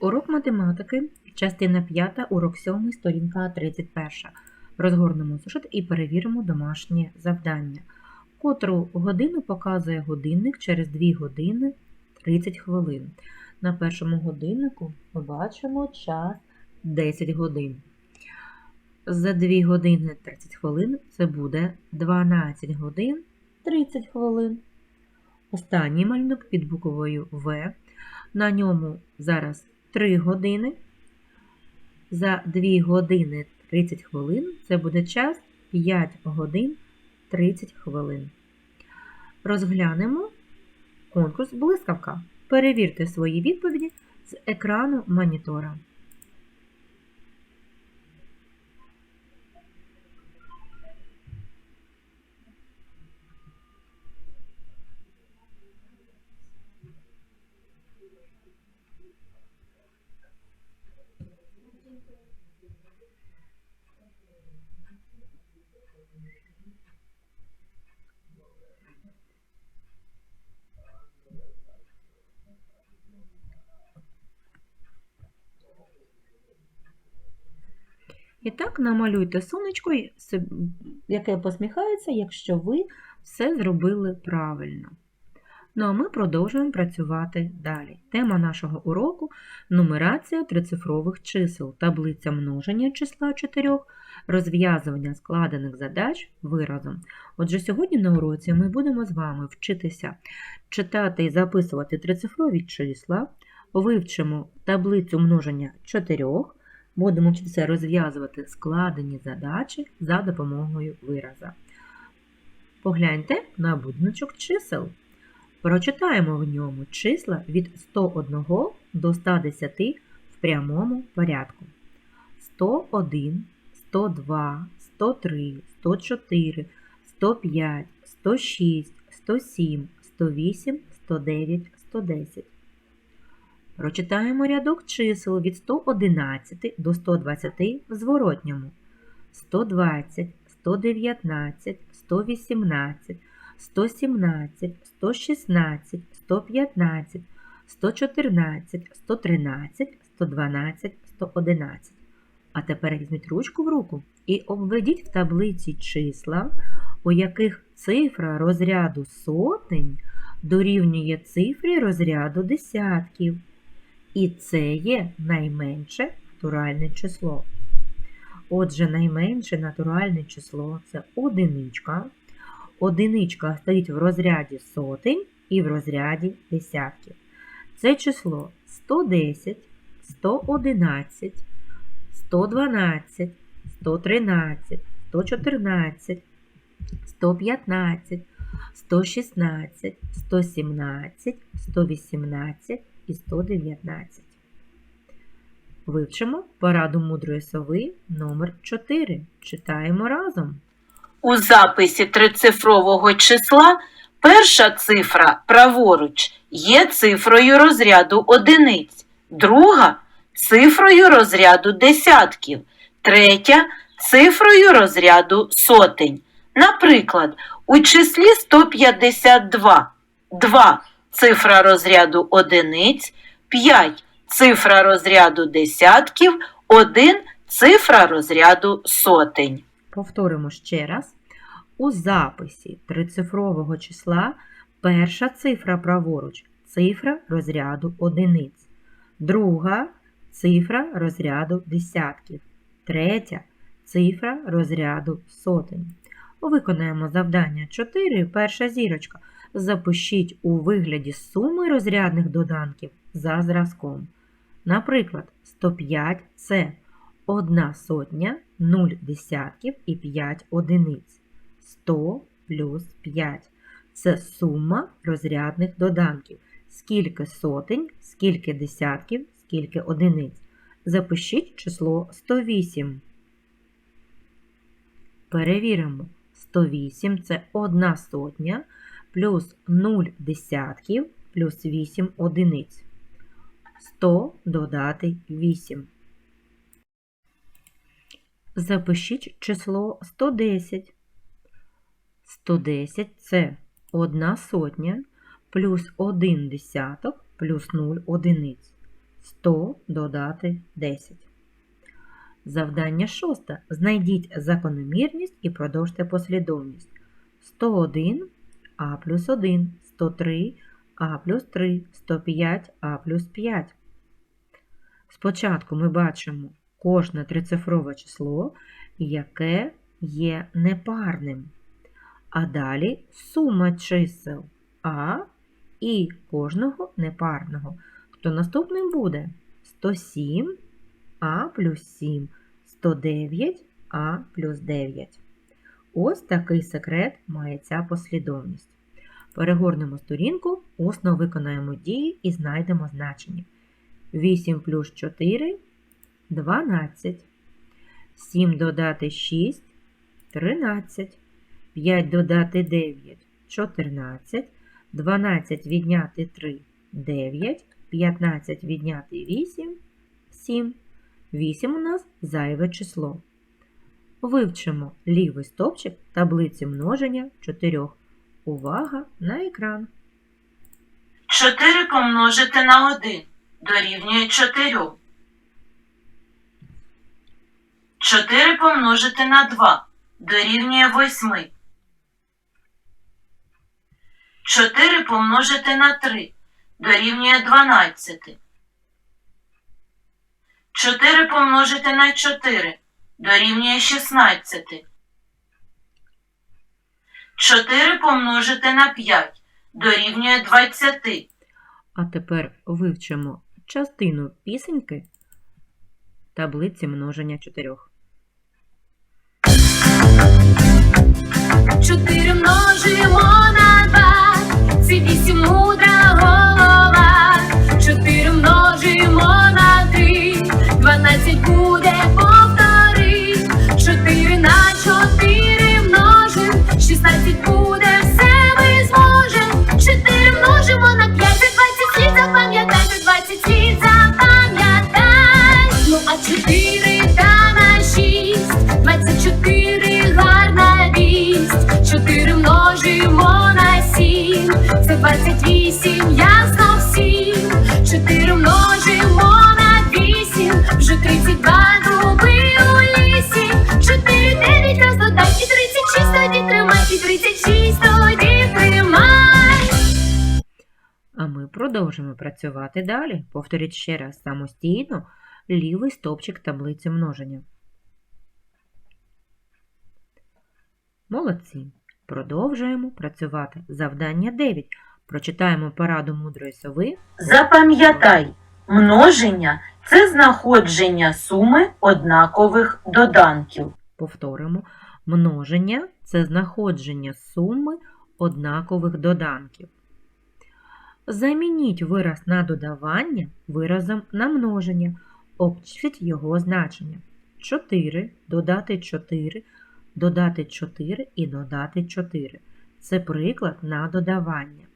Урок математики, частина 5, урок 7, сторінка 31. Розгорнемо зошит і перевіримо домашнє завдання. Котру годину показує годинник через 2 години 30 хвилин. На першому годиннику ми бачимо час 10 годин. За 2 години 30 хвилин це буде 12 годин 30 хвилин. Останній малюнок під буквою В. На ньому зараз 3 години. За 2 години 30 хвилин це буде час 5 годин 30 хвилин. Розглянемо конкурс блискавка. Перевірте свої відповіді з екрану монітора. І так намалюйте сонечко, яке посміхається, якщо ви все зробили правильно. Ну а ми продовжуємо працювати далі. Тема нашого уроку нумерація трицифрових чисел, таблиця множення числа 4, розв'язування складених задач виразом. Отже, сьогодні на уроці ми будемо з вами вчитися читати і записувати трицифрові числа, вивчимо таблицю множення 4, Будемо вчитися розв'язувати складені задачі за допомогою вираза. Погляньте на будиночок чисел. Прочитаємо в ньому числа від 101 до 110 в прямому порядку. 101, 102, 103, 104, 105, 106, 107, 108, 109, 110. Прочитаємо рядок чисел від 111 до 120 в зворотньому. 120, 119, 118, 117, 116, 115, 114, 113, 112, 111. А тепер візьміть ручку в руку і обведіть в таблиці числа, у яких цифра розряду сотень дорівнює цифрі розряду десятків. І це є найменше натуральне число. Отже, найменше натуральне число це одиничка. Одиничка стоїть в розряді сотень і в розряді десятків. Це число 110, 111, 112, 113, 114, 115, 116, 117, 118 і 119. Вивчимо пораду мудрої сови номер 4. Читаємо разом. У записі трицифрового числа перша цифра праворуч є цифрою розряду одиниць, друга цифрою розряду десятків, третя цифрою розряду сотень. Наприклад, у числі 152 2 цифра розряду одиниць, 5 цифра розряду десятків, 1 цифра розряду сотень. Повторимо ще раз. У записі трицифрового числа перша цифра праворуч цифра розряду одиниць, друга цифра розряду десятків, третя цифра розряду сотень. Виконаємо завдання 4, перша зірочка. Запишіть у вигляді суми розрядних доданків за зразком. Наприклад, 105 це 1 сотня, 0 десятків і 5 одиниць. 100 плюс 5 це сума розрядних доданків. Скільки сотень, скільки десятків, скільки одиниць. Запишіть число 108. Перевіримо. 108 це 1 сотня плюс 0 десятків плюс 8 одиниць. 100 додати 8. Запишіть число 110. 110 це 1 сотня плюс 1 десяток плюс 0 одиниць. 100 додати 10. Завдання шосте. Знайдіть закономірність і продовжте послідовність. 101 а плюс 1, 103 а плюс 3, 105 а плюс 5. Спочатку ми бачимо кожне трицифрове число, яке є непарним. А далі сума чисел А і кожного непарного. То наступним буде 107 А плюс 7, 109 А плюс 9. Ось такий секрет має ця послідовність. Перегорнемо сторінку, усно виконаємо дії і знайдемо значення. 8 плюс 4 – 12. 7 додати 6 – 13. 5 додати 9 – 14. 12 відняти 3 – 9. 15 відняти 8 – 7. 8 у нас зайве число. Вивчимо лівий стовпчик таблиці множення 4. Увага на екран. 4 помножити на 1 дорівнює 4. 4 помножити на 2 дорівнює 8. 4 помножити на 3 дорівнює 12. 4 помножити на 4 дорівнює 16. 4 помножити на 5 дорівнює 20. А тепер вивчимо частину пісеньки таблиці множення 4. Чотири множимо на два, це вісім мудра продовжимо працювати далі. Повторіть ще раз самостійно лівий стовпчик таблиці множення. Молодці. Продовжуємо працювати. Завдання 9. Прочитаємо пораду мудрої сови. Запам'ятай, множення це знаходження суми однакових доданків. Повторимо. Множення це знаходження суми однакових доданків. Замініть вираз на додавання виразом на множення. Обчисліть його значення. 4 додати 4, додати 4 і додати 4. Це приклад на додавання.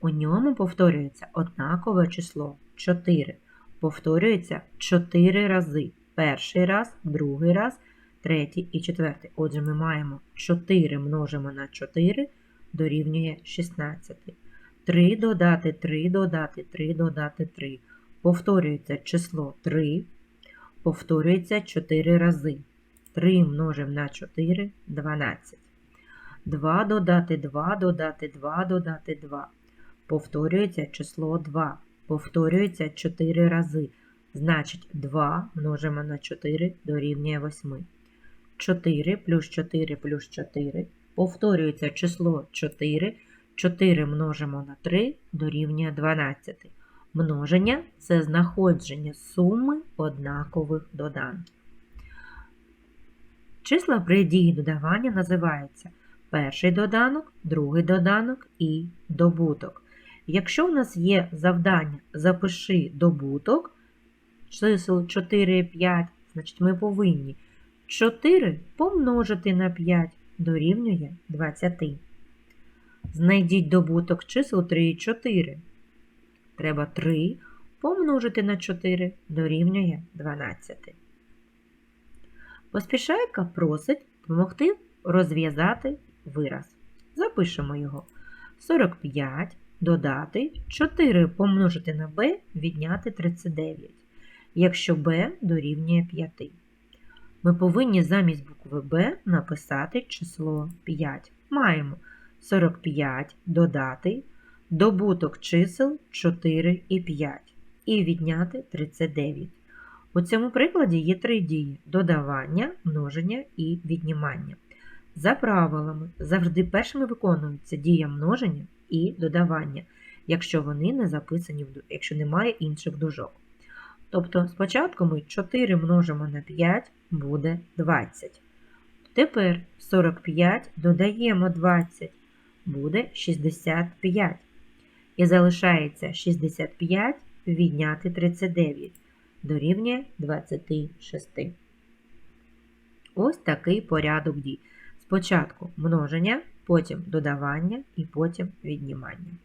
У ньому повторюється однакове число 4. Повторюється 4 рази. Перший раз, другий раз, третій і четвертий. Отже, ми маємо 4 множимо на 4 дорівнює 16. 3 додати 3 додати 3 додати 3. Повторюється число 3. Повторюється 4 рази. 3 множимо на 4 12. 2 додати 2 додати 2 додати 2. Повторюється число 2. Повторюється 4 рази. Значить 2 множимо на 4 дорівнює 8. 4 плюс 4 плюс 4. Повторюється число 4. 4 множимо на 3 дорівнює 12. Множення це знаходження суми однакових доданків. Числа при дії додавання називаються перший доданок, другий доданок і добуток. Якщо в нас є завдання запиши добуток чисел 4 і 5, значить ми повинні 4 помножити на 5 дорівнює 20. Знайдіть добуток чисел 3 і 4. Треба 3 помножити на 4 дорівнює 12. Поспішайка просить допомогти розв'язати вираз. Запишемо його. 45 додати 4 помножити на b відняти 39, якщо b дорівнює 5. Ми повинні замість букви b написати число 5. Маємо 45 додати добуток чисел 4 і 5 і відняти 39. У цьому прикладі є три дії: додавання, множення і віднімання. За правилами завжди першими виконуються дія множення і додавання, якщо вони не записані, якщо немає інших дужок. Тобто спочатку ми 4 множимо на 5 буде 20. Тепер 45 додаємо 20 буде 65. І залишається 65 відняти 39 дорівнює 26. Ось такий порядок дій. Спочатку множення, потім додавання і потім віднімання.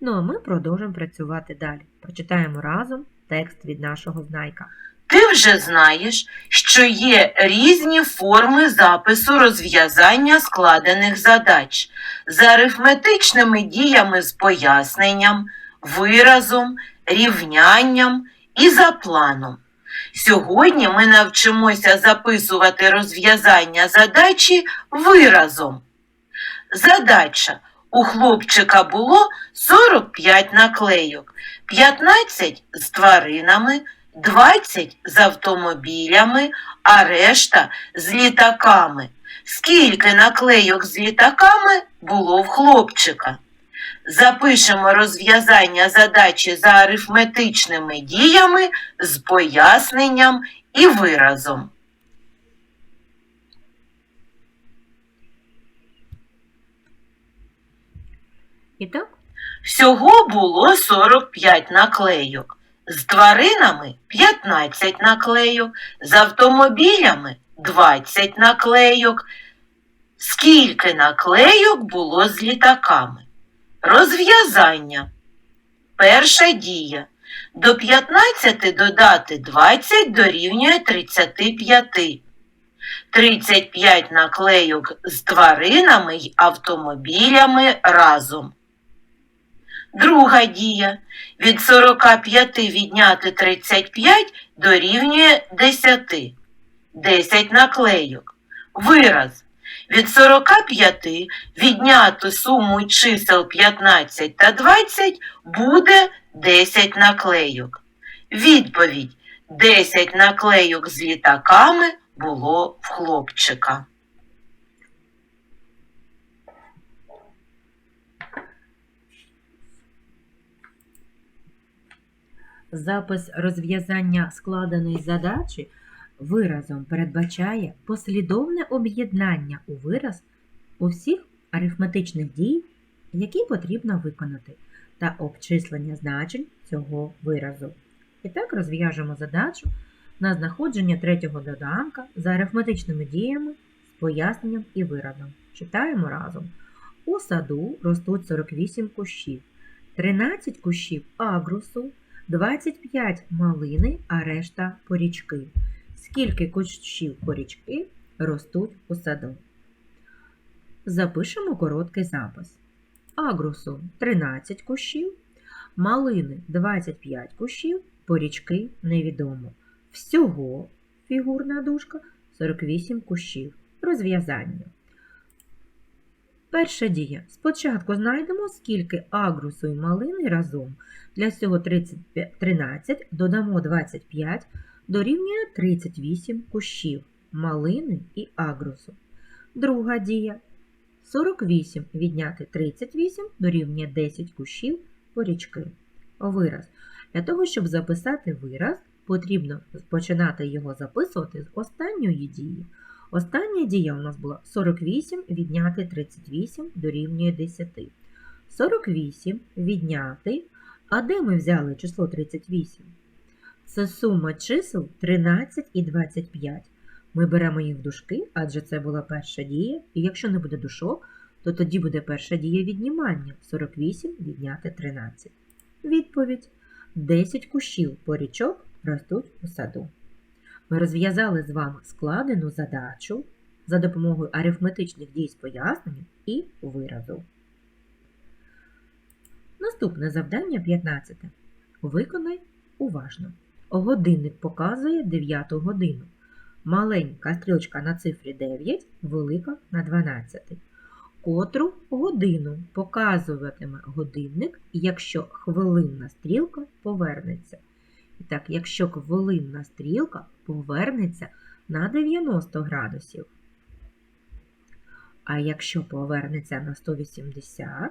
Ну а ми продовжимо працювати далі. Прочитаємо разом текст від нашого знайка. Ти вже знаєш, що є різні форми запису розв'язання складених задач з арифметичними діями з поясненням, виразом, рівнянням і за планом. Сьогодні ми навчимося записувати розв'язання задачі виразом. Задача. У хлопчика було 45 наклейок, 15 з тваринами, 20 з автомобілями, а решта з літаками. Скільки наклейок з літаками було в хлопчика? Запишемо розв'язання задачі за арифметичними діями з поясненням і виразом. І так, Всього було 45 наклейок. З тваринами 15 наклейок, з автомобілями 20 наклейок. Скільки наклейок було з літаками? Розв'язання. Перша дія. До 15 додати 20 дорівнює 35. 35 наклейок з тваринами й автомобілями разом. Друга дія. Від 45 відняти 35 дорівнює 10. 10 наклейок. Вираз. Від 45 відняти суму чисел 15 та 20 буде 10 наклейок. Відповідь. 10 наклейок з літаками було в хлопчика. Запис розв'язання складеної задачі виразом передбачає послідовне об'єднання у вираз усіх арифметичних дій, які потрібно виконати, та обчислення значень цього виразу. І так розв'яжемо задачу на знаходження третього доданка за арифметичними діями з поясненням і виразом. Читаємо разом. У саду ростуть 48 кущів, 13 кущів агрусу, 25 малини, а решта порічки. Скільки кущів порічки ростуть у саду? Запишемо короткий запис. Агрусу 13 кущів, малини 25 кущів, порічки невідомо. Всього фігурна дужка 48 кущів. Розв'язання. Перша дія. Спочатку знайдемо, скільки агрусу і малини разом. Для цього 35 13 додамо 25 дорівнює 38 кущів малини і агрусу. Друга дія. 48 відняти 38 дорівнює 10 кущів порічки. Вираз. Для того, щоб записати вираз, потрібно починати його записувати з останньої дії. Остання дія у нас була 48 відняти 38 дорівнює 10. 48 відняти. А де ми взяли число 38? Це сума чисел 13 і 25. Ми беремо їх в дужки, адже це була перша дія, і якщо не буде дужок, то тоді буде перша дія віднімання 48 відняти 13. Відповідь: 10 кущів порічок ростуть у саду. Ми розв'язали з вами складену задачу за допомогою арифметичних дій з поясненням і виразу. Наступне завдання 15. Виконай уважно. Годинник показує 9 годину. Маленька стрілочка на цифрі 9, велика на 12. Котру годину показуватиме годинник, якщо хвилинна стрілка повернеться. І так, якщо хвилинна стрілка повернеться на 90 градусів. А якщо повернеться на 180,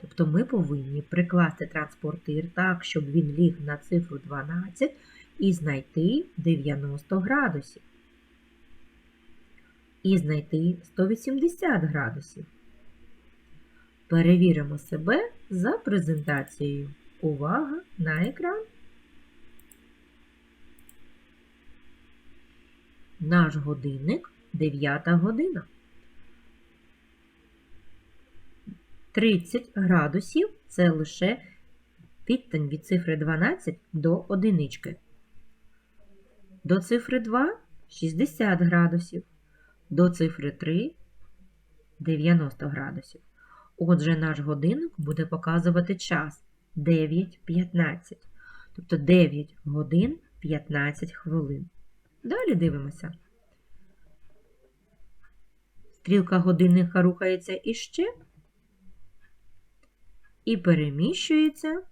тобто ми повинні прикласти транспортир так, щоб він ліг на цифру 12 і знайти 90 градусів. І знайти 180 градусів. Перевіримо себе за презентацією. Увага на екран. Наш годинник 9 година. 30 градусів це лише відстань від цифри 12 до одинички. До цифри 2 60 градусів. До цифри 3 90 градусів. Отже, наш годинник буде показувати час 9.15. Тобто 9 годин 15 хвилин. Далі дивимося. Стрілка годинника рухається іще і переміщується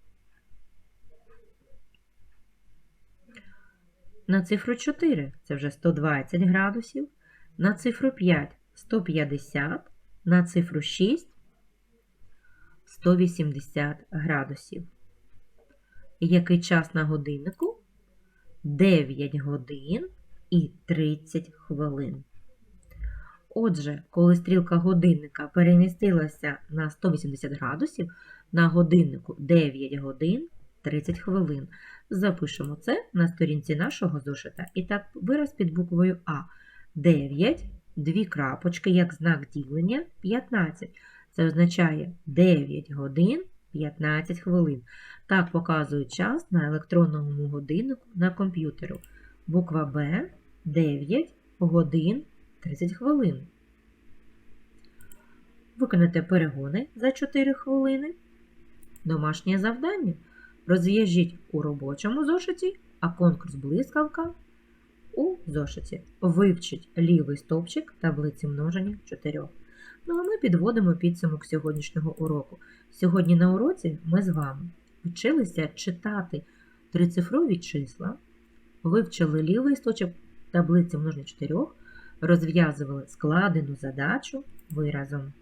на цифру 4 це вже 120 градусів, на цифру 5 150, на цифру 6 180 градусів. Який час на годиннику? 9 годин і 30 хвилин. Отже, коли стрілка годинника перемістилася на 180 градусів, на годиннику 9 годин 30 хвилин. Запишемо це на сторінці нашого зошита. І так, вираз під буквою А. 9, дві крапочки, як знак ділення 15. Це означає 9 годин 15 хвилин. Так показує час на електронному годиннику на комп'ютеру. Буква Б 9 годин 30 хвилин. Виконайте перегони за 4 хвилини. Домашнє завдання. Розв'яжіть у робочому зошиті, а конкурс блискавка у зошиті. Вивчіть лівий стовпчик таблиці множення 4. Ну а ми підводимо підсумок сьогоднішнього уроку. Сьогодні на уроці ми з вами вчилися читати трицифрові числа, вивчили лівий стовпчик таблиці множення 4, розв'язували складену задачу виразом.